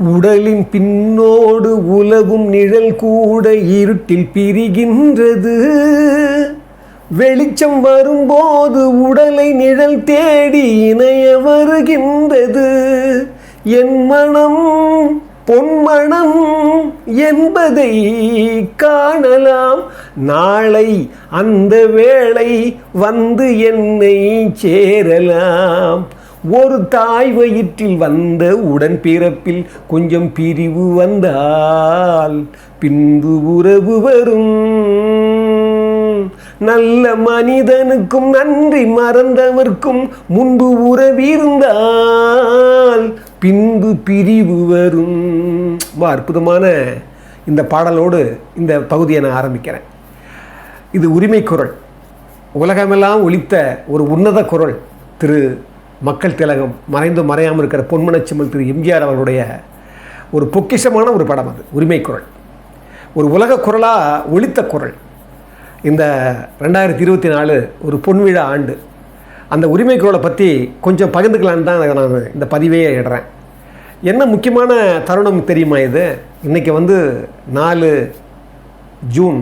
உடலின் பின்னோடு உலவும் நிழல் கூட இருட்டில் பிரிகின்றது. வெளிச்சம் வரும்போது உடலை நிழல் தேடி இணைய வருகின்றது. என் மனம் பொன்மணம் என்பதை காணலாம். நாளை அந்த வேளை வந்து என்னை சேரலாம். ஒரு தாய் வயிற்றில் வந்த உடன் பிறப்பில் கொஞ்சம் பிரிவு வந்தால் பின்பு உறவு வரும். நல்ல மனிதனுக்கும் நன்றி மறந்தவர்க்கும் முன்பு உறவிருந்தால் பின்பு பிரிவு வரும். ரொம்ப அற்புதமான இந்த பாடலோடு இந்த பகுதியை நான் ஆரம்பிக்கிறேன். இது உரிமை குரல் உலகமெல்லாம் ஒழித்த ஒரு உன்னத குரல் திரு மக்கள் திலகம் மறைந்து மறையாமல் இருக்கிற பொன்மனச்சிமல் திரு எம்ஜிஆர் அவர்களுடைய ஒரு பொக்கிஷமான ஒரு படம் அது உரிமை குரல். ஒரு உலக குரலாக ஒழித்த குரல். இந்த ரெண்டாயிரத்தி இருபத்தி நாலு ஒரு பொன்விழா ஆண்டு. அந்த உரிமை குரலை பற்றி கொஞ்சம் பகிர்ந்துக்கலான்னு தான் நான் இந்த பதிவே இடுறேன். என்ன முக்கியமான தருணம் தெரியுமா இது? இன்றைக்கி வந்து நாலு ஜூன்.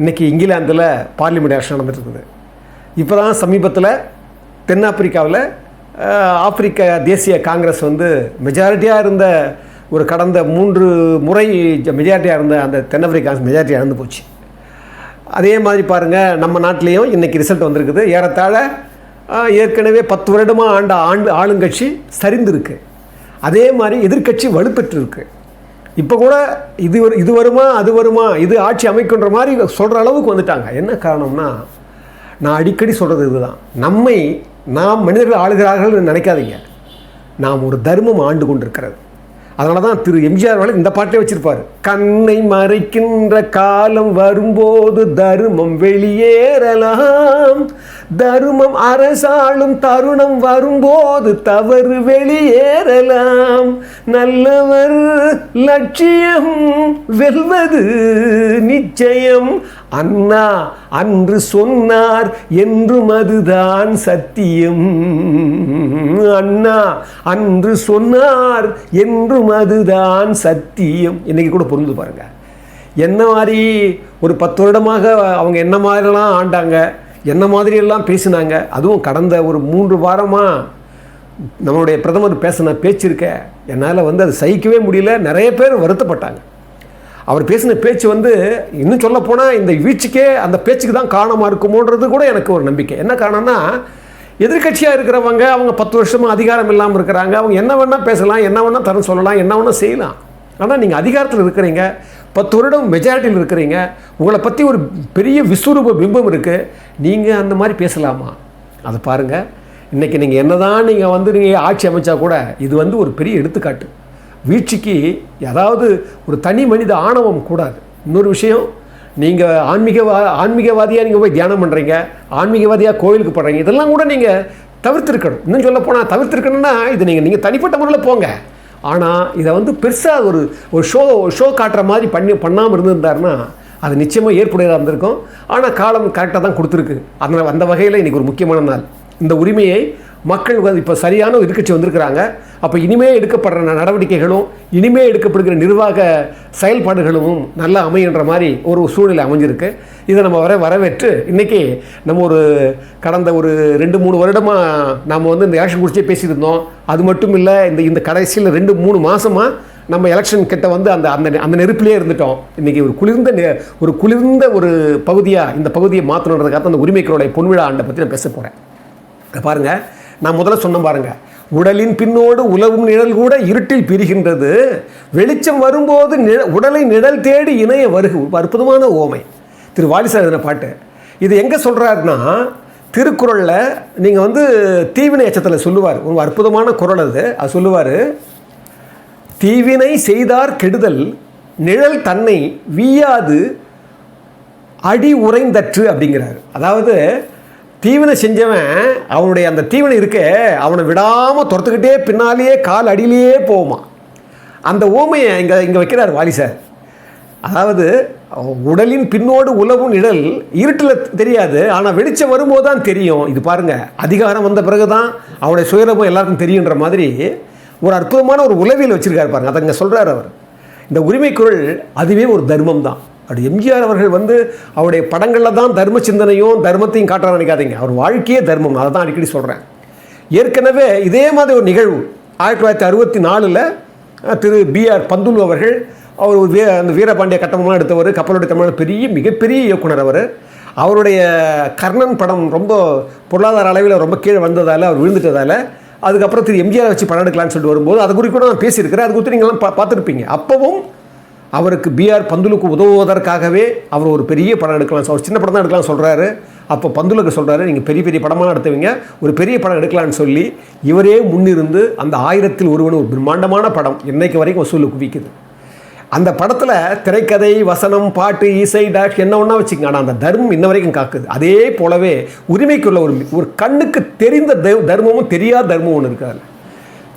இன்றைக்கி இங்கிலாந்தில் பார்லிமெண்ட் ஆக்ஷன் நடந்துட்டு இருக்குது. இப்போ தான் சமீபத்தில் தென்னாப்பிரிக்காவில் ஆப்பிரிக்க தேசிய காங்கிரஸ் வந்து மெஜாரிட்டியாக இருந்த ஒரு கடந்த மூன்று முறை மெஜாரிட்டியாக இருந்த அந்த தென்னாப்பிரிக்கா மெஜாரிட்டியாக மெஜாரிட்டி போச்சு. அதே மாதிரி பாருங்கள் நம்ம நாட்டிலையும் இன்றைக்கி ரிசல்ட் வந்திருக்குது. ஏறத்தாழ ஏற்கனவே பத்து வருடமாக ஆண்ட ஆண்டு ஆளுங்கட்சி சரிந்திருக்கு. அதே மாதிரி எதிர்க்கட்சி வலுப்பெற்றிருக்கு. இப்போ கூட இது இது வருமா அது வருமா இது ஆட்சி அமைக்கின்ற மாதிரி சொல்கிற அளவுக்கு வந்துட்டாங்க. என்ன காரணம்னா நான் அடிக்கடி சொல்கிறது இதுதான். நம்மை நாம் மனிதர்கள் ஆளுகிறார்கள் நினைக்காதீங்க. நாம் ஒரு தர்மம் ஆண்டு கொண்டிருக்கிறது. அதனால தான் திரு எம்ஜிஆர் அவர்கள் இந்த பாட்டே வச்சிருப்பார். கண்ணை மறைக்கின்ற காலம் வரும்போது தர்மம் வெளியேறலாம். தருமம் அரசாளும் தருணம் வரும்போது தவறு வெளியேறலாம். நல்லவர் லட்சியம் வெல்வது நிச்சயம். அண்ணா அன்று சொன்னார் என்றும் அதுதான் சத்தியம். அண்ணா அன்று சொன்னார் என்றும் அதுதான் சத்தியம். இன்னைக்கு கூட புரிந்து பாருங்க. என்ன மாதிரி ஒரு பத்து வருடமாக அவங்க என்ன மாதிரிலாம் ஆண்டாங்க? என்ன மாதிரியெல்லாம் பேசினாங்க? அதுவும் கடந்த ஒரு மூன்று வாரமாக நம்மளுடைய பிரதமர் பேசின பேச்சிருக்க என்னால் வந்து அது சகிக்கவே முடியல. நிறைய பேர் வருத்தப்பட்டாங்க. அவர் பேசின பேச்சு வந்து இன்னும் சொல்ல போனால் இந்த வீழ்ச்சிக்கே அந்த பேச்சுக்கு தான் காரணமாக இருக்குமோன்றது கூட எனக்கு ஒரு நம்பிக்கை. என்ன காரணம்னா எதிர்க்கட்சியாக இருக்கிறவங்க அவங்க பத்து வருஷமாக அதிகாரம் இல்லாமல் இருக்கிறாங்க. அவங்க என்ன வேணால் பேசலாம் என்ன வேணால் தரம் சொல்லலாம் என்ன வேணால் செய்யலாம். ஆனால் நீங்கள் அதிகாரத்தில் இருக்கிறீங்க. பத்து வருடம் மெஜாரிட்டியில் இருக்கிறீங்க. உங்களை பற்றி ஒரு பெரிய விஸ்வரூப பிம்பம் இருக்குது நீங்கள் அந்த மாதிரி பேசலாமா? அதை பாருங்கள் இன்றைக்கி நீங்கள் என்னதான் நீங்கள் வந்து நீங்கள் ஆட்சி அமைச்சா கூட இது வந்து ஒரு பெரிய எடுத்துக்காட்டு. வீழ்ச்சிக்கு அதாவது ஒரு தனி மனித ஆணவம் கூடாது. இன்னொரு விஷயம் நீங்கள் ஆன்மீகவா ஆன்மீகவாதியாக நீங்கள் போய் தியானம் பண்ணுறீங்க ஆன்மீகவாதியாக கோயிலுக்கு போடுறீங்க இதெல்லாம் கூட நீங்கள் தவிர்த்திருக்கணும். இன்னும் சொல்ல போனால் தவிர்த்திருக்கணும்னா இது நீங்கள் நீங்கள் தனிப்பட்ட முறையில் போங்க. ஆனால் இதை வந்து பெருசாக ஒரு ஒரு ஷோ ஷோ காட்டுற மாதிரி பண்ணி பண்ணாமல் இருந்திருந்தாருன்னா அது நிச்சயமாக ஏற்புடையதாக இருந்திருக்கும். ஆனால் காலம் கரெக்டாக தான் கொடுத்துருக்கு. அதனால் அந்த வகையில் இன்றைக்கி ஒரு முக்கியமான நாள். இந்த உரிமையை மக்கள் வந்து இப்போ சரியான எதிர்கட்சி வந்திருக்கிறாங்க. அப்போ இனிமே எடுக்கப்படுற நடவடிக்கைகளும் இனிமே எடுக்கப்படுகிற நிர்வாக செயல்பாடுகளும் நல்லா அமைகின்ற மாதிரி ஒரு சூழ்நிலை அமைஞ்சிருக்கு. இதை நம்ம வர வரவேற்று இன்றைக்கி நம்ம ஒரு கடந்த ஒரு ரெண்டு மூணு வருடமாக நாம் வந்து இந்த எலெக்ஷன் குறிச்சே பேசியிருந்தோம். அது மட்டும் இல்லை இந்த இந்த கடைசியில் ரெண்டு மூணு மாதமாக நம்ம எலெக்ஷன் கிட்ட வந்து அந்த அந்த அந்த நெருப்பிலே இருந்துட்டோம். இன்றைக்கி ஒரு குளிர்ந்த நெ- ஒரு குளிர்ந்த ஒரு பகுதியாக இந்த பகுதியை மாற்றணுன்றதுக்காக அந்த உரிமைக்களுடைய பொன்விழா ஆண்டை பற்றி நான் பேச போகிறேன் பாருங்கள் பாருங்க. நான் முதல்ல சொன்ன பாருங்கள் உடலின் பின்னோடு உலவும் நிழல் கூட இருட்டில் பிரிகின்றது. வெளிச்சம் வரும்போது நிழ உடலை நிழல் தேடி இணைய வருகு அற்புதமான ஓமை. திரு வாலிசார் எழுதின பாட்டு. இது எங்கே சொல்கிறாருன்னா திருக்குறளில் நீங்கள் வந்து தீவினை எச்சத்தில் சொல்லுவார். ஒரு அற்புதமான குறள் அது. அது சொல்லுவார் தீவினை செய்தார் கெடுதல் நிழல் தன்னை வீயாது அடி உறைந்தற்று அப்படிங்கிறாரு. அதாவது தீவினை செஞ்சவன் அவனுடைய அந்த தீவினை இருக்க அவனை விடாமல் துரத்துக்கிட்டே பின்னாலேயே கால் அடியிலேயே போகுமா? அந்த ஓமையை இங்கே இங்கே வைக்கிறார் வாலி சார். அதாவது உடலின் பின்னோடு உலவும் நிழல் இருட்டில் தெரியாது ஆனால் வெளிச்சம் வரும்போது தான் தெரியும். இது பாருங்கள் அதிகாரம் வந்த பிறகு தான் அவனுடைய சுயரபம் எல்லாருக்கும் தெரியுன்ற மாதிரி ஒரு அற்புதமான ஒரு உளவியல் வச்சுருக்காரு பாருங்கள் அதை இங்கே சொல்கிறார் அவர். இந்த உரிமைக்குரல் அதுவே ஒரு தர்மம் தான் அப்படி எம்ஜிஆர் அவர்கள் வந்து அவருடைய படங்களில் தான் தர்ம சிந்தனையும் தர்மத்தையும் காட்ட நினைக்காதீங்க. அவர் வாழ்க்கையே தர்மம். அதை தான் அடிக்கடி சொல்கிறேன் ஏற்கனவே இதே மாதிரி ஒரு நிகழ்வு ஆயிரத்தி தொள்ளாயிரத்தி அறுபத்தி நாலில் திரு பிஆர் பந்துலு அவர்கள் அவர் ஒரு வீ அந்த வீரபாண்டிய கட்டமாக எடுத்தவர் கப்பலுடைய தமிழ் பெரிய மிகப்பெரிய இயக்குனர் அவர். அவருடைய கர்ணன் படம் ரொம்ப பொருளாதார அளவில் ரொம்ப கீழே வந்ததால் அவர் விழுந்துட்டதால் அதுக்கப்புறம் திரு எம்ஜிஆர் வச்சு படம் எடுக்கலான்னு சொல்லிட்டு வரும்போது அது குறிப்பிட நான் பேசியிருக்கிறேன். அது குறித்து நீங்களாம் பா பார்த்துருப்பீங்க. அப்போவும் அவருக்கு பிஆர் பந்துலுக்கு உதவுவதற்காகவே அவர் ஒரு பெரிய படம் எடுக்கலாம். அவர் சின்ன படம் தான் எடுக்கலாம் சொல்கிறாரு அப்போ பந்துலுக்கு சொல்கிறாரு நீங்கள் பெரிய பெரிய படமாக எடுத்துவீங்க. ஒரு பெரிய படம் எடுக்கலான்னு சொல்லி இவரே முன்னிருந்து அந்த ஆயிரத்தில் ஒருவன் ஒரு பிரம்மாண்டமான படம் இன்றைக்கு வரைக்கும் வசூலுக்கு குவிக்குது அந்த படத்தில் திரைக்கதை வசனம் பாட்டு இசை டாக்ஸ் என்ன ஒன்றா வச்சுக்கங்க. ஆனால் அந்த தர்மம் இன்ன வரைக்கும் காக்குது. அதே போலவே உரிமைக்குள்ள ஒரு ஒரு கண்ணுக்கு தெரிந்த தர்மமும் தெரியாத தர்மம் ஒன்று இருக்காது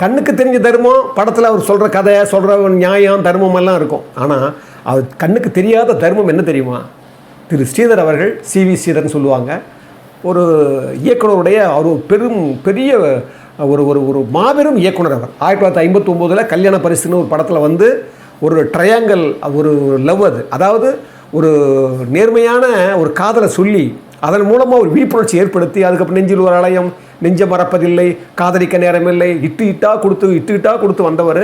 கண்ணுக்கு தெரிஞ்ச தர்மம் படத்தில் அவர் சொல்கிற கதை சொல்கிற நியாயம் தர்மம் எல்லாம் இருக்கும். ஆனால் அவர் கண்ணுக்கு தெரியாத தர்மம் என்ன தெரியுமா? திரு ஸ்ரீதர் அவர்கள் சி வி ஸ்ரீதர்னு சொல்லுவாங்க. ஒரு இயக்குனருடைய அவர் பெரும் பெரிய ஒரு ஒரு ஒரு மாபெரும் இயக்குனர் அவர். ஆயிரத்தி தொள்ளாயிரத்தி ஐம்பத்தொம்போதில் கல்யாண பரிசுன்னு ஒரு படத்தில் வந்து ஒரு ட்ரையாங்கல் ஒரு லவ் அது. அதாவது ஒரு நேர்மையான ஒரு காதலை சொல்லி அதன் மூலமாக ஒரு விழிப்புணர்ச்சி ஏற்படுத்தி அதுக்கப்புறம் நெஞ்சில் ஒரு ஆலயம் நெஞ்ச மறப்பதில்லை காதலிக்க நேரமில்லை. இட்டு இட்டா கொடுத்து இட்டு இட்டா கொடுத்து வந்தவர்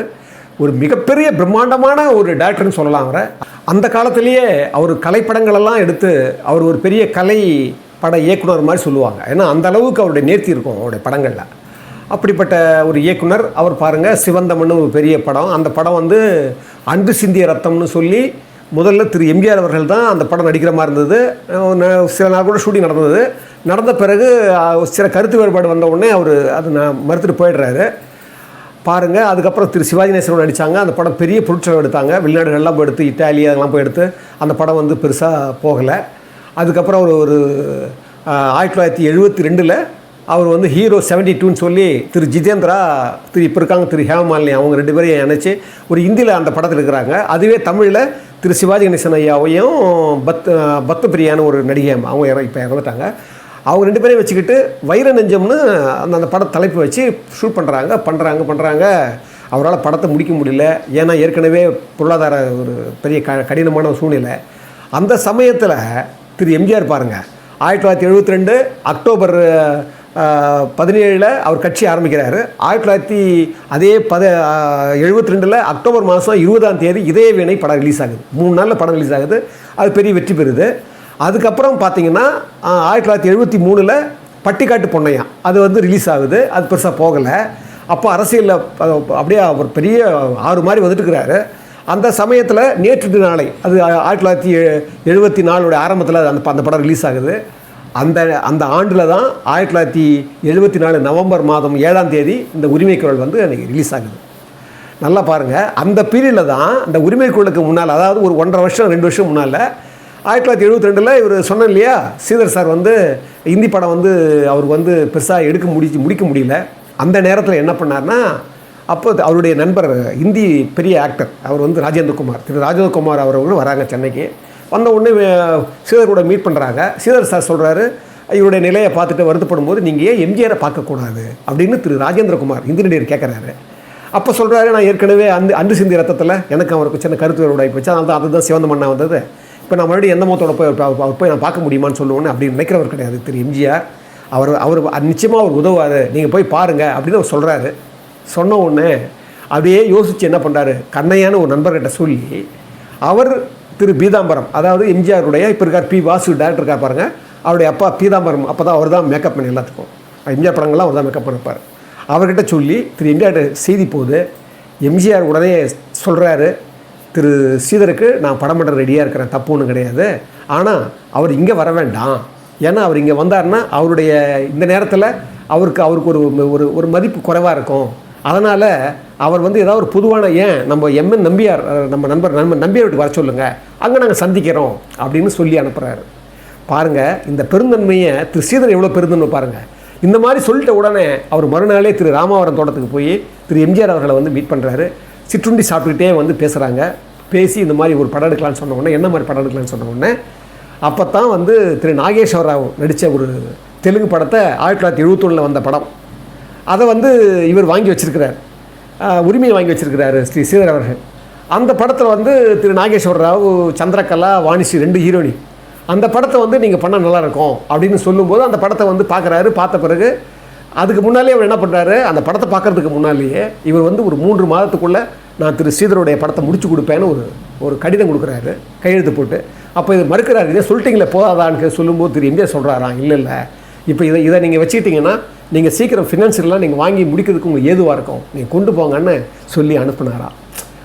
ஒரு மிகப்பெரிய பிரம்மாண்டமான ஒரு டேரக்டர்னு சொல்லலாம் அவரை. அந்த காலத்திலேயே அவர் கலைப்படங்களெல்லாம் எடுத்து அவர் ஒரு பெரிய கலை பட இயக்குனர் மாதிரி சொல்லுவாங்க. ஏன்னா அந்த அளவுக்கு அவருடைய நேர்த்தி இருக்கும் அவருடைய படங்களில். அப்படிப்பட்ட ஒரு இயக்குனர் அவர் பாருங்கள் சிவந்தமன்னு ஒரு பெரிய படம். அந்த படம் வந்து அன்று சிந்திய ரத்தம்னு சொல்லி முதல்ல திரு எம்ஜிஆர் அவர்கள் தான் அந்த படம் நடிக்கிற மாதிரி இருந்தது. சில நாள் கூட ஷூட்டிங் நடந்தது. நடந்த பிறகு சில கருத்து வேறுபாடு வந்த உடனே அவர் அது நான் மறுத்துட்டு போயிடுறாரு. பாருங்கள் அதுக்கப்புறம் திரு சிவாஜி நேசன் நடித்தாங்க அந்த படம் பெரிய பொருட்செலவு எடுத்தாங்க. வெளிநாடுகள்லாம் போய் எடுத்து இத்தாலி அதெல்லாம் போய் எடுத்து அந்த படம் வந்து பெருசாக போகலை. அதுக்கப்புறம் அவர் ஒரு ஆயிரத்தி தொள்ளாயிரத்தி எழுபத்தி ரெண்டில் அவர் வந்து ஹீரோ செவன்டி டூன்னு சொல்லி திரு ஜிதேந்திரா திரு இப்போ இருக்காங்க திரு ஹேமமாலினி அவங்க ரெண்டு பேரையும் இணைச்சி ஒரு ஹிந்தியில் அந்த படத்தில் இருக்கிறாங்க. அதுவே தமிழில் திரு சிவாஜி கணேசன் ஐயாவையும் பத் பத்து பிரியான ஒரு நடிகை அவங்க இப்போ இறந்துட்டாங்க. அவங்க ரெண்டு பேரையும் வச்சுக்கிட்டு வைர நெஞ்சம்னு அந்த அந்த பட தலைப்பு வச்சு ஷூட் பண்ணுறாங்க பண்ணுறாங்க பண்ணுறாங்க அவரால் படத்தை முடிக்க முடியல. ஏன்னா ஏற்கனவே பொருளாதார ஒரு பெரிய க கடினமான சூழ்நிலை. அந்த சமயத்தில் திரு எம்ஜிஆர் பாருங்கள் ஆயிரத்தி தொள்ளாயிரத்தி எழுபத்தி ரெண்டு அக்டோபர் பதினேழில் அவர் கட்சி ஆரம்பிக்கிறார். ஆயிரத்தி தொள்ளாயிரத்தி அதே பத எழுபத்தி ரெண்டில் அக்டோபர் மாதம் இருபதாம் தேதி இதய வீணை படம் ரிலீஸ் ஆகுது. மூணு நாளில் படம் ரிலீஸ் ஆகுது. அது பெரிய வெற்றி பெறுது. அதுக்கப்புறம் பார்த்தீங்கன்னா ஆயிரத்தி தொள்ளாயிரத்தி எழுபத்தி மூணில் பட்டிக்காட்டு பொன்னையா அது வந்து ரிலீஸ் ஆகுது. அது பெருசாக போகலை. அப்போ அரசியலில் அப்படியே ஒரு பெரிய ஆறு மாதிரி வந்துட்டுருக்கிறாரு அந்த சமயத்தில் நேற்று நாளை அது ஆயிரத்தி தொள்ளாயிரத்தி எழுபத்தி நாலுடைய ஆரம்பத்தில் அந்த அந்த படம் ரிலீஸ் ஆகுது. அந்த அந்த ஆண்டில் தான் ஆயிரத்தி தொள்ளாயிரத்தி எழுபத்தி நாலு நவம்பர் மாதம் ஏழாம் தேதி இந்த உரிமை குரல் வந்து அன்றைக்கி ரிலீஸ் ஆகுது. நல்லா பாருங்கள் அந்த பீரியடில் தான் அந்த உரிமை குரலுக்கு முன்னால் அதாவது ஒரு ஒன்றரை வருஷம் ரெண்டு வருஷம் முன்னால் ஆயிரத்தி தொள்ளாயிரத்தி எழுபத்தி ரெண்டில் இவர் சொன்னேன் இல்லையா? ஸ்ரீதர் சார் வந்து ஹிந்தி படம் வந்து அவருக்கு வந்து பெருசாக எடுக்க முடிச்சு முடிக்க முடியல. அந்த நேரத்தில் என்ன பண்ணார்னா அப்போ அவருடைய நண்பர் ஹிந்தி பெரிய ஆக்டர் அவர் வந்து ராஜேந்திரகுமார் திரு ராஜேந்திரகுமார் அவர்களும் வராங்க சென்னைக்கு. வந்த உடனே வே- கூட மீட் பண்ணுறாங்க ஸ்ரீதர் சார் சொல்கிறாரு இவருடைய நிலையை பார்த்துட்டு வருத்தப்படும் போது நீங்கள் ஏன் எம்ஜிஆரை பார்க்கக்கூடாது? அப்படின்னு திரு ராஜேந்திரகுமார் ஹிந்தி நடிகர் கேட்குறாரு அப்போ சொல்கிறாரு நான் ஏற்கனவே அந்த அன்று சிந்தி ரத்தத்தில் எனக்கு அவருக்கு சின்ன கருத்து வேறுபாடு போச்சு அதனால தான் அதுதான் சிவந்த மண்ணா வந்தது. இப்போ நான் மறுபடியும் எந்த முகத்தோட போய் அவர் போய் நான் பார்க்க முடியுமான்னு சொல்லுவோன்னு அப்படி நினைக்கிறவர் கிடையாது. திரு எம்ஜிஆர் அவர் அவர் நிச்சயமாக அவர் உதவுவார். நீங்கள் போய் பாருங்கள் அப்படின்னு அவர் சொல்கிறாரு சொன்ன உடனே அப்படியே யோசித்து என்ன பண்ணுறாரு கண்ணையான ஒரு நண்பர்கிட்ட சொல்லி அவர் திரு பீதாம்பரம் அதாவது எம்ஜிஆருடைய இப்போ இருக்கார் பி வாசு டேரக்டர் இருக்கார் பாருங்கள் அவருடைய அப்பா பீதாம்பரம் அப்போ தான் அவர் தான் மேக்கப் பண்ணி எல்லாத்துக்கும். எம்ஜிஆர் படங்கள்லாம் அவர் தான் மேக்கப் பண்ணிருப்பார். அவர்கிட்ட சொல்லி திரு எம்ஜிஆர் செய்தி போது எம்ஜிஆர் உடனே சொல்கிறாரு திரு ஸ்ரீதருக்கு நான் படம் பண்ணுற ரெடியாக இருக்கிறேன். தப்பு ஒன்றும் கிடையாது. ஆனால் அவர் இங்கே வர வேண்டாம். ஏன்னா அவர் இங்கே வந்தாருன்னா அவருடைய இந்த நேரத்தில் அவருக்கு அவருக்கு ஒரு ஒரு ஒரு மதிப்பு குறைவாக இருக்கும். அதனால் அவர் வந்து ஏதாவது ஒரு பொதுவான ஏன் நம்ம எம்என் நம்பியார் நம்ம நண்பர் நண்பர் நம்பியார் வீட்டுக்கு வர சொல்லுங்கள் அங்கே நாங்கள் சந்திக்கிறோம். அப்படின்னு சொல்லி அனுப்புகிறாரு பாருங்கள் இந்த பெருந்தன்மையை திரு ஸ்ரீதர் எவ்வளோ பெருந்தன்மை பாருங்கள் இந்த மாதிரி சொல்லிட்ட உடனே அவர் மறுநாளே திரு ராமாவரம் தோட்டத்துக்கு போய் திரு எம்ஜிஆர் அவர்களை வந்து மீட் பண்ணுறாரு சிற்றுண்டி சாப்பிட்டுக்கிட்டே வந்து பேசுகிறாங்க பேசி இந்த மாதிரி ஒரு படம் எடுக்கலான்னு சொன்ன உடனே என்ன மாதிரி படம் எடுக்கலான்னு சொன்ன உடனே அப்போ தான் வந்து திரு நாகேஸ்வர ராவ் நடித்த ஒரு தெலுங்கு படத்தை ஆயிரத்தி தொள்ளாயிரத்தி எழுபத்தொன்னில் வந்த படம். அதை வந்து இவர் வாங்கி வச்சிருக்கிறார். உரிமையை வாங்கி வச்சிருக்கிறாரு ஸ்ரீ ஸ்ரீதர் அவர்கள். அந்த படத்தில் வந்து திரு நாகேஸ்வர ராவ் சந்திரகலா வாணிஸ்ரீ ரெண்டு ஹீரோனி அந்த படத்தை வந்து நீங்கள் பண்ணால் நல்லாயிருக்கும் அப்படின்னு சொல்லும்போது அந்த படத்தை வந்து பார்க்குறாரு. பார்த்த பிறகு அதுக்கு முன்னாலே அவர் என்ன பண்ணுறாரு அந்த படத்தை பார்க்கறதுக்கு முன்னாலேயே இவர் வந்து ஒரு மூன்று மாதத்துக்குள்ளே நான் திரு ஸ்ரீதருடைய படத்தை முடிச்சு கொடுப்பேன்னு ஒரு ஒரு கடிதம் கொடுக்குறாரு கையெழுத்து போட்டு. அப்போ இது மறுக்கிறாரு இதே சொல்லிட்டீங்களே போதாதான்னு சொல்லும்போது திரு எம்ஜிஆர் சொல்கிறாராம் இல்லை இல்லை. இப்போ இதை இதை நீங்கள் வச்சுக்கிட்டீங்கன்னா நீங்கள் சீக்கிரம் ஃபினான்ஷியலாக நீங்கள் வாங்கி முடிக்கிறதுக்கு உங்களுக்கு ஏதுவாக இருக்கும்? நீங்கள் கொண்டு போங்கன்னு சொல்லி அனுப்புனாரா?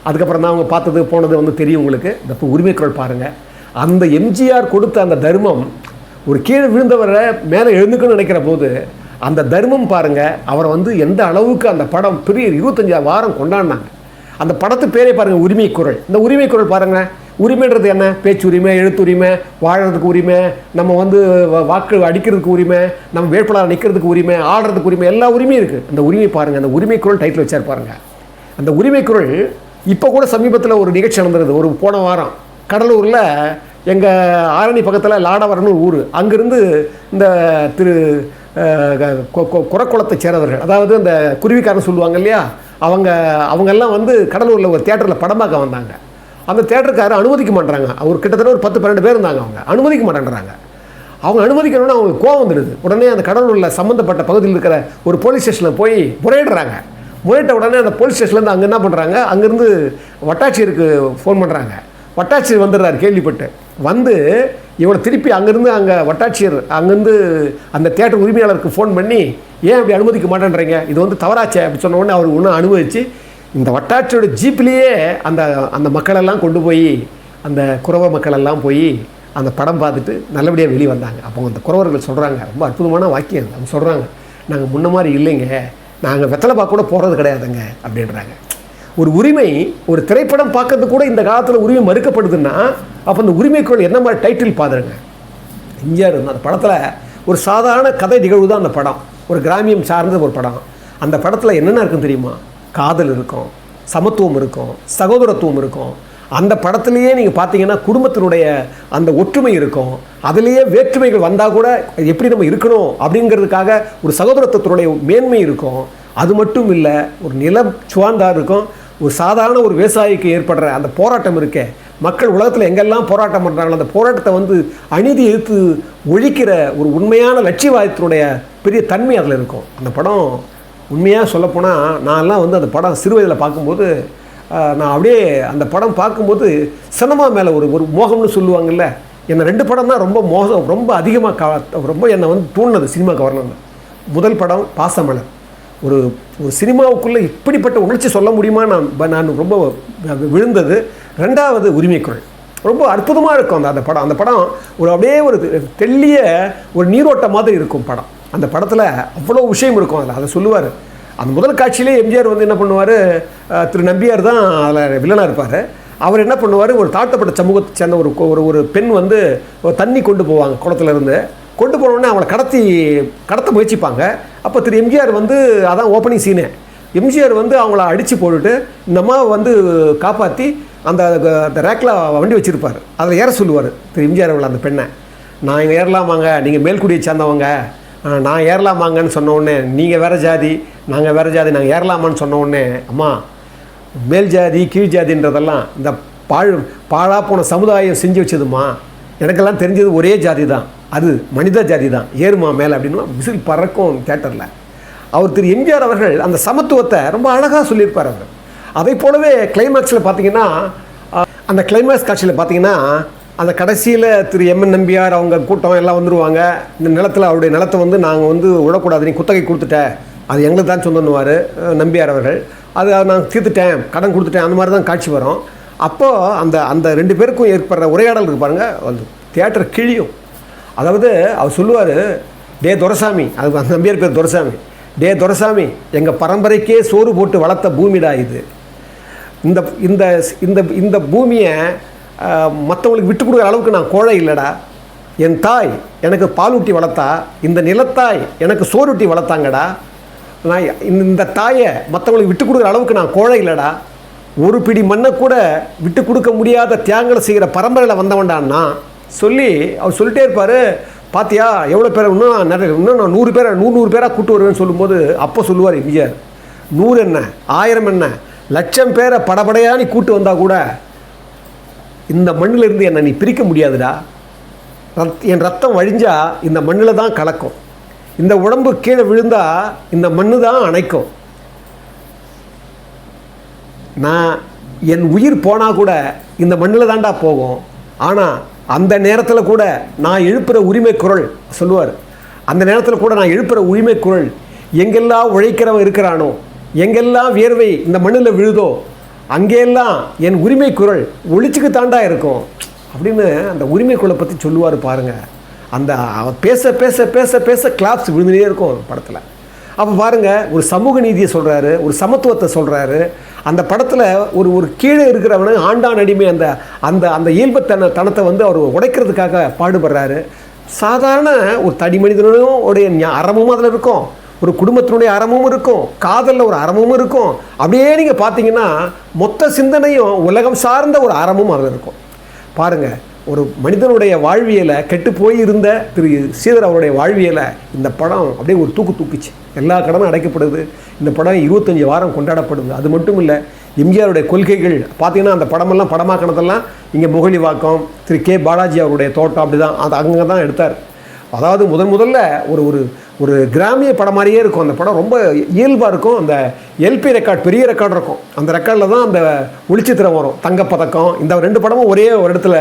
அதுக்கப்புறம் தான் அவங்க பார்த்தது போனது வந்து தெரியும் உங்களுக்கு. இந்த இப்போ உரிமை பாருங்கள் அந்த எம்ஜிஆர் கொடுத்த அந்த தர்மம் ஒரு கீழே விழுந்தவரை மேலே எழுந்துக்கணும்னு நினைக்கிற போது அந்த தர்மம் பாருங்கள் அவரை வந்து எந்த அளவுக்கு அந்த படம் பெரிய இருபத்தஞ்சாவது வாரம் கொண்டாடினாங்க. அந்த படத்து பேரே பாருங்கள் உரிமை குரல். இந்த உரிமை குரல் பாருங்கள் உரிமைன்றது என்ன? பேச்சு உரிமை எழுத்துரிமை வாழறதுக்கு உரிமை நம்ம வந்து வாக்கு அடிக்கிறதுக்கு உரிமை நம்ம வேட்பாளர் நிற்கிறதுக்கு உரிமை ஆடுறதுக்கு உரிமை எல்லா உரிமையும் இருக்குது அந்த உரிமை பாருங்கள் அந்த உரிமை குரல் டைட்டில் வச்சார் பாருங்கள் அந்த உரிமை குரல் இப்போ கூட சமீபத்தில் ஒரு நிகழ்ச்சி நடந்துருது ஒரு போன வாரம் கடலூரில் எங்கள் ஆரணி பக்கத்தில் லாடவரம்னு ஊர். அங்கேருந்து இந்த திரு அஹ், கொ- சேர்ந்தவர்கள். அதாவது இந்த குருவிக்காரன் சொல்லுவாங்க இல்லையா? அவங்க அவங்கெல்லாம் வந்து கடலூரில் ஒரு தேட்டரில் படம் பார்க்க வந்தாங்க. அந்த தேட்டருக்காரர் அனுமதிக்க மாட்டாங்க அவர் கிட்டத்தட்ட ஒரு பத்து பன்னெண்டு பேர் இருந்தாங்க அவங்க. அனுமதிக்க மாட்டேன்றாங்க. அவங்க அனுமதிக்கணும்னு அவங்களுக்கு கோவம் வந்துடுது. உடனே அந்த கடலூரில் சம்மந்தப்பட்ட பகுதியில் இருக்கிற ஒரு போலீஸ் ஸ்டேஷனில் போய் முறையிடுறாங்க. முறையிட்ட உடனே அந்த போலீஸ் ஸ்டேஷன்லேருந்து அங்கே என்ன பண்ணுறாங்க அங்கேருந்து வட்டாட்சியருக்கு ஃபோன் பண்ணுறாங்க வட்டாட்சியர் வந்துடுறாரு கேள்விப்பட்டு. வந்து இவனை திருப்பி அங்கேருந்து அங்கே வட்டாட்சியர் அங்கேருந்து அந்த தேட்டர் உரிமையாளருக்கு ஃபோன் பண்ணி ஏன் அப்படி அனுமதிக்க மாட்டேன்றீங்க? இது வந்து தவறாச்சே அப்படி சொன்ன உடனே அவர் ஒன்றும் அனுபவிச்சு இந்த வட்டாட்சியோட ஜீப்லேயே அந்த அந்த மக்களெல்லாம் கொண்டு போய் அந்த குறவ மக்களெல்லாம் போய் அந்த படம் பார்த்துட்டு நல்லபடியாக வெளியே வந்தாங்க. அப்போ அந்த குறவர்கள் சொல்கிறாங்க ரொம்ப அற்புதமான வாக்கியம் அவங்க சொல்கிறாங்க நாங்கள் முன்ன மாதிரி இல்லைங்க. நாங்கள் வெத்தலை பார்க்க கூட போகிறது கிடையாதுங்க அப்படின்றாங்க. ஒரு உரிமை ஒரு திரைப்படம் பார்க்கறது கூட இந்த காலத்தில் உரிமை மறுக்கப்படுதுன்னா அப்போ அந்த உரிமைக்குள் என்ன மாதிரி டைட்டில் பாருங்க எம்ஜிஆர் அந்த படத்தில் ஒரு சாதாரண கதை நிகழ்வு தான் அந்த படம். ஒரு கிராமியம் சார்ந்த ஒரு படம். அந்த படத்தில் என்னென்ன இருக்கும் தெரியுமா? காதல் இருக்கும் சமத்துவம் இருக்கும் சகோதரத்துவம் இருக்கும். அந்த படத்துலேயே நீங்கள் பார்த்தீங்கன்னா குடும்பத்தினுடைய அந்த ஒற்றுமை இருக்கும். அதுலேயே வேற்றுமைகள் வந்தால் கூட எப்படி நம்ம இருக்கணும் அப்படிங்கிறதுக்காக ஒரு சகோதரத்துவத்தினுடைய மேன்மை இருக்கும். அது மட்டும் இல்லை ஒரு நிலம் சுவாந்தார் இருக்கும். ஒரு சாதாரண ஒரு விவசாயிக்கு ஏற்படுற அந்த போராட்டம் இருக்கே. மக்கள் உலகத்தில் எங்கெல்லாம் போராட்டம் பண்ணுறாங்களோ அந்த போராட்டத்தை வந்து அநீதி எதிர்த்து ஒழிக்கிற ஒரு உண்மையான லட்சியவாதத்தினுடைய பெரிய தன்மை அதில் இருக்கும். அந்த படம் உண்மையாக சொல்லப்போனால் நான்லாம் வந்து அந்த படம் சிறு வயதில் பார்க்கும்போது நான் அப்படியே அந்த படம் பார்க்கும்போது சினிமா மேலே ஒரு ஒரு மோகம்னு சொல்லுவாங்கல்ல என்னை ரெண்டு படம் தான் ரொம்ப மோகம் ரொம்ப அதிகமாக கா ரொம்ப என்னை வந்து தூண்டினது சினிமாவுக்கு வரணும்னு. முதல் படம் பாசமலர். ஒரு ஒரு சினிமாவுக்குள்ளே இப்படிப்பட்ட உணர்ச்சி சொல்ல முடியுமா நான் நான் ரொம்ப விழுந்தது. ரெண்டாவது உரிமைக்குரல் ரொம்ப அற்புதமாக இருக்கும் அந்த அந்த படம். அந்த படம் ஒரு அப்படியே ஒரு தெள்ளிய ஒரு நீரோட்டம் மாதிரி இருக்கும் படம். அந்த படத்தில் அவ்வளோ விஷயம் இருக்கும் அதில். அதை சொல்லுவார். அந்த முதல் காட்சியிலே எம்ஜிஆர் வந்து என்ன பண்ணுவார்? திரு நம்பியார் தான் அதில் வில்லனாக இருப்பார். அவர் என்ன பண்ணுவார்? ஒரு தாழ்த்தப்பட்ட சமூகத்தை சேர்ந்த ஒரு ஒரு ஒரு பெண் வந்து தண்ணி கொண்டு போவாங்க குளத்துலேருந்து. கொண்டு போனோடனே அவளை கடத்தி கடத்த முயற்சிப்பாங்க. அப்போ திரு எம்ஜிஆர் வந்து அதான் ஓப்பனிங் சீனு எம்ஜிஆர் வந்து அவங்கள அடித்து போட்டுட்டு இந்த அம்மாவை வந்து காப்பாற்றி அந்த அந்த ரேக்கில் வண்டி வச்சுருப்பார். அதில் ஏற சொல்லுவார் திரு எம்ஜிஆர் அவளை அந்த பெண்ணை. நான் இங்கே ஏறலாமாங்க நீங்கள் மேல்குடியை சேர்ந்தவங்க. நான் ஏறலாமாங்கன்னு சொன்ன உடனே நீங்கள் வேறு ஜாதி நாங்கள் வேறு ஜாதி நாங்கள் ஏறலாமான்னு சொன்ன உடனே அம்மா மேல் ஜாதி கீழ் ஜாதின்றதெல்லாம் இந்த பாழ் பாழாக போன சமுதாயம் செஞ்சு வச்சதுமா? எனக்கெல்லாம் தெரிஞ்சது ஒரே ஜாதி தான். அது மனித ஜாதி தான் ஏறுமா மேலே அப்படின்னா விசில் பறக்கும் தேட்டரில் அவர் திரு எம்ஜிஆர் அவர்கள் அந்த சமத்துவத்தை ரொம்ப அழகாக சொல்லியிருப்பார் அவர். அதை போலவே கிளைமேக்ஸில் பார்த்தீங்கன்னா அந்த கிளைமேக்ஸ் காட்சியில் பார்த்தீங்கன்னா அந்த கடைசியில் திரு எம்என் நம்பியார் அவங்க கூட்டம் எல்லாம் வந்துடுவாங்க இந்த நிலத்தில் அவருடைய நிலத்தை வந்து நாங்கள் வந்து விடக்கூடாது நீ குத்தகை கொடுத்துட்டேன் அது எங்களுக்கு தான் சொந்தன்னுவார் நம்பியார் அவர்கள். அது நான் தீர்த்துட்டேன் கடன் கொடுத்துட்டேன் அந்த மாதிரி தான் காட்சி வரும். அப்போது அந்த அந்த ரெண்டு பேருக்கும் ஏற்படுற உரையாடல் இருக்கு பாருங்கள் அந்த தியேட்டர் கிழியும். அதாவது அவர் சொல்லுவார் டே துரசாமி அது அந்த நம்பியார் பேர் துரசாமி டே துரசாமி எங்கள் பரம்பரைக்கே சோறு போட்டு வளர்த்த பூமிடா இது. இந்த இந்த இந்த இந்த பூமியை மற்றவங்களுக்கு விட்டு கொடுக்குற அளவுக்கு நான் கோழை இல்லைடா. என் தாய் எனக்கு பாலூட்டி வளர்த்தா இந்த நிலத்தாய் எனக்கு சோறுட்டி வளர்த்தாங்கடா. நான் இந்த- இந்த தாயை மற்றவங்களுக்கு விட்டு கொடுக்குற அளவுக்கு நான் கோழை இல்லைடா. ஒரு பிடி மண்ணை கூட விட்டு கொடுக்க முடியாத தியாகங்களை செய்கிற பரம்பரையில் வந்தவன்டான்னா சொல்லி அவர் சொல்லிட்டே இருப்பார் பாத்தியா எவ்வளோ பேர் இன்னும் நான் நிறைய இன்னும் நான் நூறு பேரை நூறு நூறு பேராக கூட்டு வருவேன்னு சொல்லும்போது அப்போ சொல்லுவார் விஜயர். நூறு என்ன? ஆயிரம் என்ன? லட்சம் பேரை படபடையாக நீ கூட்டு வந்தால் கூட இந்த மண்ணில் இருந்து என்னை நீ பிரிக்க முடியாதுடா. ரத் என் ரத்தம் வழிஞ்சால் இந்த மண்ணில் தான் கலக்கும். இந்த உடம்பு கீழே விழுந்தால் இந்த மண்ணு தான் அணைக்கும். நான் என் உயிர் போனால் கூட இந்த மண்ணில் தான்டா போகும். ஆனால் அந்த நேரத்தில் கூட நான் எழுப்புகிற உரிமை குரல் சொல்லுவார். அந்த நேரத்தில் கூட நான் எழுப்புகிற உரிமை குரல் எங்கெல்லாம் உழைக்கிறவன் இருக்கிறானோ எங்கெல்லாம் வியர்வை இந்த மண்ணில் விழுதோ அங்கேயெல்லாம் என் உரிமை குரல் ஒழிச்சுக்கு தாண்டா இருக்கும். அப்படின்னு அந்த உரிமை குரலை பற்றி சொல்லுவார் பாருங்கள் அந்த அவ பேச பேச பேச பேச கிளாப்ஸ் விழுந்துகிட்டே இருக்கும் படத்தில். அப்போ பாருங்கள் ஒரு சமூக நீதியை சொல்கிறாரு ஒரு சமத்துவத்தை சொல்கிறாரு அந்த படத்தில் ஒரு ஒரு கீழே இருக்கிறவனு ஆண்டான் அடிமை அந்த அந்த அந்த இயல்புத்தன தனத்தை வந்து அவர் உடைக்கிறதுக்காக பாடுபடுறாரு. சாதாரண ஒரு தனி மனிதனும் உடைய அறமும் அதில் இருக்கும். ஒரு குடும்பத்தினுடைய அறமும் இருக்கும். காதலில் ஒரு அறமும் இருக்கும். அப்படியே நீங்கள் பார்த்தீங்கன்னா மொத்த சிந்தனையும் உலகம் சார்ந்த ஒரு அறமும் அதில் இருக்கும். பாருங்கள் ஒரு மனிதனுடைய வாழ்வியலை கெட்டு போய் இருந்த திரு ஸ்ரீதர் அவருடைய வாழ்வியலை இந்த படம் அப்படியே ஒரு தூக்கு தூக்குச்சு. எல்லா கடனும் அடைக்கப்படுது. இந்த படம் இருபத்தஞ்சி வாரம் கொண்டாடப்படுது. அது மட்டும் இல்லை எம்ஜிஆருடைய கொள்கைகள் பார்த்தீங்கன்னா அந்த படமெல்லாம் படமாக்கினதெல்லாம் இங்கே முகலிவாக்கம் திரு கே. பாலாஜி அவருடைய தோட்டம் அப்படி தான் அது அங்கே தான் எடுத்தார். அதாவது முதன் முதல்ல ஒரு ஒரு ஒரு கிராமிய படம் மாதிரியே இருக்கும். அந்த படம் ரொம்ப இயல்பாக இருக்கும். அந்த எல்பி ரெக்கார்ட் பெரிய ரெக்கார்ட் இருக்கும். அந்த ரெக்கார்டில் தான் அந்த ஒளிச்சித்திரம் வரும். தங்கப்பதக்கம். இந்த ரெண்டு படமும் ஒரே ஒரு இடத்துல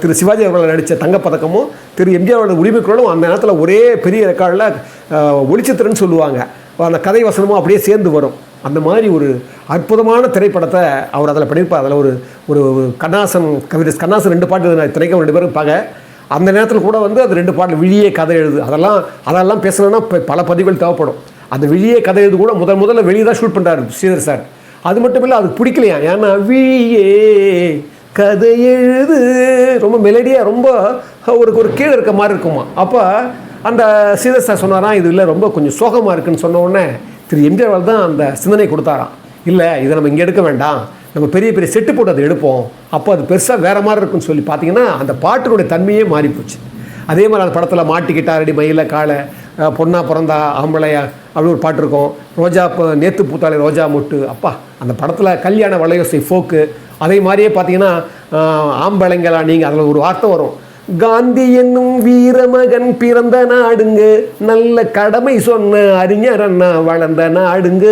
திரு சிவாஜி அவர்கள் நடித்த தங்கப்பதக்கமும் திரு எம்ஜிஆரோட உரிமைக்குறளும் அந்த நேரத்தில் ஒரே பெரிய ரெக்கார்டில் ஒளிச்சித்திரம்னு சொல்லுவாங்க. அந்த கதை வசனமும் அப்படியே சேர்ந்து வரும். அந்த மாதிரி ஒரு அற்புதமான திரைப்படத்தை அவர் அதில் பண்ணியிருப்பார். அதில் ஒரு ஒரு கண்ணாசன் கவிதை கண்ணாசன் ரெண்டு பாட்டு நான் திரைக்கம் ரெண்டு பேரும் பார்க்க அந்த நேரத்தில் கூட வந்து அது ரெண்டு பாட்டில் விழியே கதை எழுது. அதெல்லாம் அதெல்லாம் பேசணும்னா பல பதிவுகள் தேவைப்படும். அந்த விழியே கதை எழுது கூட முதல் முதல்ல வெளியே தான் ஷூட் பண்ணுறாரு ஸ்ரீதர் சார் அது மட்டும் இல்லை அது பிடிக்கலையா? ஏன்னா விழியே கதை எழுது. ரொம்ப மெலடியாக ரொம்ப ஒரு ஒரு கீழே இருக்க மாதிரி இருக்குமா? அப்போ அந்த சீதர் சார் சொன்னாராம் இது இல்லை ரொம்ப கொஞ்சம் சோகமாக இருக்குன்னு சொன்ன உடனே திரு எம்ஜிஆர் தான் அந்த சிந்தனை கொடுத்தாராம். இல்லை இதை நம்ம இங்கே எடுக்க வேண்டாம். நம்ம பெரிய பெரிய செட்டு போட்டு அதை எடுப்போம். அப்போ அது பெருசாக வேறு மாதிரி இருக்குன்னு சொல்லி பார்த்தீங்கன்னா அந்த பாட்டினுடைய தன்மையே மாறிப்போச்சு. அதே மாதிரி அந்த படத்தில் மாட்டிக்கிட்டாரடி மயில காலை அஹ், பொண்ணா பிறந்தா ஆம்பளையா அப்படி ஒரு பாட்டு இருக்கும். ரோஜா ப- நேத்து பூத்தாலே ரோஜா முட்டு. அப்பா அந்த படத்தில் கல்யாண வளையோசை ஃபோக்கு அதே மாதிரியே பார்த்தீங்கன்னா ஆம்பளைங்களா நீங்கள் அதில் ஒரு வார்த்தை வரும். காந்தி என்னும் வீரமகன் பிறந்த நாடுங்க நல்ல கடமை சொன்ன அறிஞர் அண்ணா வளர்ந்த நாடுங்க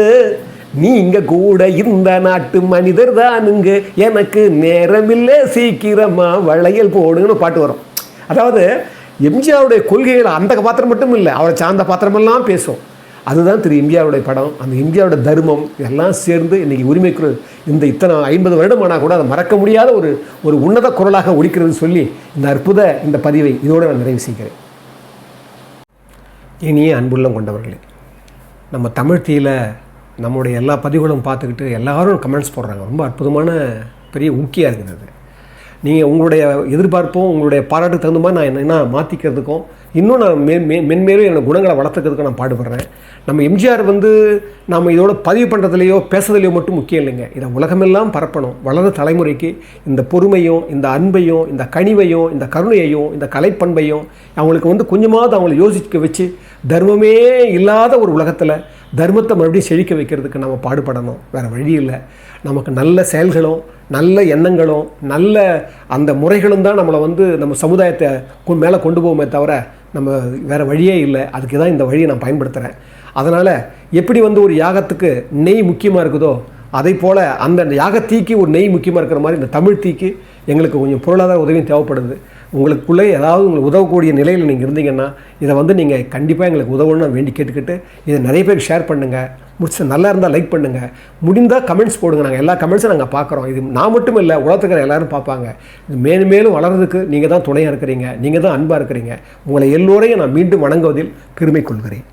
நீங்க கூட இந்த நாட்டு மனிதர் தானுங்க. எனக்கு நேரமில்லை சீக்கிரமா வளையல் போடுங்கன்னு பாட்டு வரும். அதாவது எம்ஜிஆருடைய கொள்கைகள் அந்த பாத்திரம் மட்டும் இல்லை அவரை சார்ந்த பாத்திரமெல்லாம் பேசும். அதுதான் திரு எம்ஜிஆருடைய படம். அந்த எம்ஜிஆருடைய தர்மம் இதெல்லாம் சேர்ந்து இன்னைக்கு உரிமைக்குரல் இந்த இத்தனை ஐம்பது வருடம் ஆனால் கூட அதை மறக்க முடியாத ஒரு ஒரு உன்னத குரலாக ஒழிக்கிறது சொல்லி இந்த அற்புத இந்த பதிவை இதோடு நான் நிறைவு செய்கிறேன். இனிய அன்புள்ளம் கொண்டவர்களே நம்ம தமிழ்த்தியில் நம்முடைய எல்லா பதிவுகளும் பார்த்துக்கிட்டு எல்லாரும் கமெண்ட்ஸ் போடுறாங்க. ரொம்ப அற்புதமான பெரிய ஊக்கியாக இருக்குது அது. நீங்கள் உங்களுடைய எதிர்பார்ப்பும் உங்களுடைய பாராட்டுக்கு தகுந்த மாதிரி நான் என்ன மாற்றிக்கிறதுக்கும் இன்னும் நான் மே மே மென்மேலும் என்னோடய குணங்களை வளர்த்துக்கிறதுக்கும் நான் பாடுபடுறேன். நம்ம எம்ஜிஆர் வந்து நம்ம இதோட பதிவு பண்ணுறதுலையோ பேசுறதுலையோ மட்டும் முக்கியம் இல்லைங்க. இதை உலகமெல்லாம் பரப்பணும். வளர்ந்த தலைமுறைக்கு இந்த பொறுமையும் இந்த அன்பையும் இந்த கனிவையும் இந்த கருணையையும் இந்த கலைப்பண்பையும் அவங்களுக்கு வந்து கொஞ்சமாவது அவங்களை யோசிக்க வச்சு தர்மமே இல்லாத ஒரு உலகத்தில் தர்மத்தை மறுபடியும் செழிக்க வைக்கிறதுக்கு நம்ம பாடுபடணும். வேறு வழி இல்லை. நமக்கு நல்ல செயல்களும் நல்ல எண்ணங்களும் நல்ல அந்த முறைகளும் தான் நம்மளை வந்து நம்ம சமுதாயத்தை மேலே கொண்டு போவோமே தவிர நம்ம வேறு வழியே இல்லை. அதுக்கு தான் இந்த வழியை நான் பயன்படுத்துகிறேன் அதனால் எப்படி வந்து ஒரு யாகத்துக்கு நெய் முக்கியமாக இருக்குதோ அதே போல் அந்த யாகத்தீக்கு ஒரு நெய் முக்கியமாக இருக்கிற மாதிரி இந்த தமிழ் தீக்கு எங்களுக்கு கொஞ்சம் பொருளாதார உதவியும் தேவைப்படுது. உங்களுக்குள்ளே ஏதாவது உங்களுக்கு உதவக்கூடிய நிலையில் நீங்கள் இருந்தீங்கன்னா இதை வந்து நீங்கள் கண்டிப்பாக எங்களுக்கு உதவணும்னு வேண்டி கேட்டுக்கிட்டு இதை நிறைய பேர் ஷேர் பண்ணுங்கள் முடிச்சு நல்லா இருந்தால் லைக் பண்ணுங்கள் முடிந்தால் கமெண்ட்ஸ் போடுங்க. நாங்கள் எல்லா கமெண்ட்ஸும் நாங்கள் பார்க்குறோம். இது நான் மட்டும் இல்லை உலகத்துக்கிற எல்லோரும் எல்லாரும் பார்ப்பாங்க. இது மேலும் மேலும் வளர்றதுக்கு நீங்கள் தான் துணையாக இருக்கிறீங்க. நீங்கள் தான் அன்பாக இருக்கிறீங்க. உங்களை எல்லோரையும் நான் மீண்டும் வணங்குவதில் பெருமை கொள்கிறேன்.